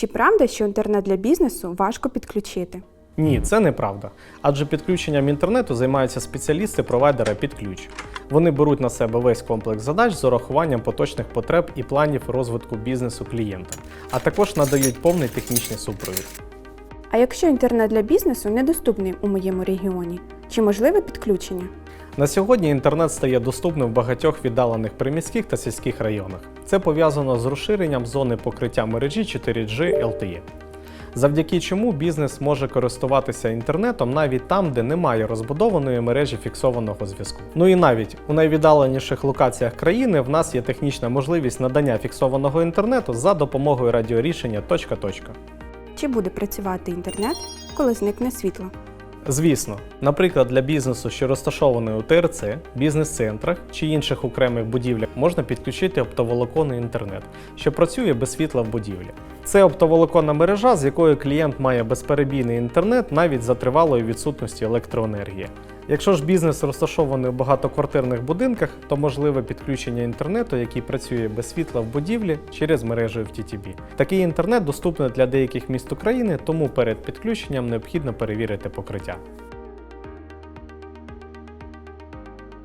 Чи правда, що інтернет для бізнесу важко підключити? Ні, це неправда. Адже підключенням інтернету займаються спеціалісти провайдера під ключ. Вони беруть на себе весь комплекс задач з урахуванням поточних потреб і планів розвитку бізнесу клієнта, а також надають повний технічний супровід. А якщо інтернет для бізнесу недоступний у моєму регіоні, чи можливе підключення? На сьогодні інтернет стає доступним в багатьох віддалених приміських та сільських районах. Це пов'язано з розширенням зони покриття мережі 4G LTE. Завдяки чому бізнес може користуватися інтернетом навіть там, де немає розбудованої мережі фіксованого зв'язку. Ну і навіть у найвіддаленіших локаціях країни в нас є технічна можливість надання фіксованого інтернету за допомогою радіорішення точка-точка. Чи буде працювати інтернет, коли зникне світло? Звісно, наприклад, для бізнесу, що розташований у ТРЦ, бізнес-центрах чи інших окремих будівлях, можна підключити оптоволоконний інтернет, що працює без світла в будівлі. Це оптоволоконна мережа, з якою клієнт має безперебійний інтернет навіть за тривалої відсутності електроенергії. Якщо ж бізнес розташований у багатоквартирних будинках, то можливе підключення інтернету, який працює без світла в будівлі через мережу FTTB. Такий інтернет доступний для деяких міст України, тому перед підключенням необхідно перевірити покриття.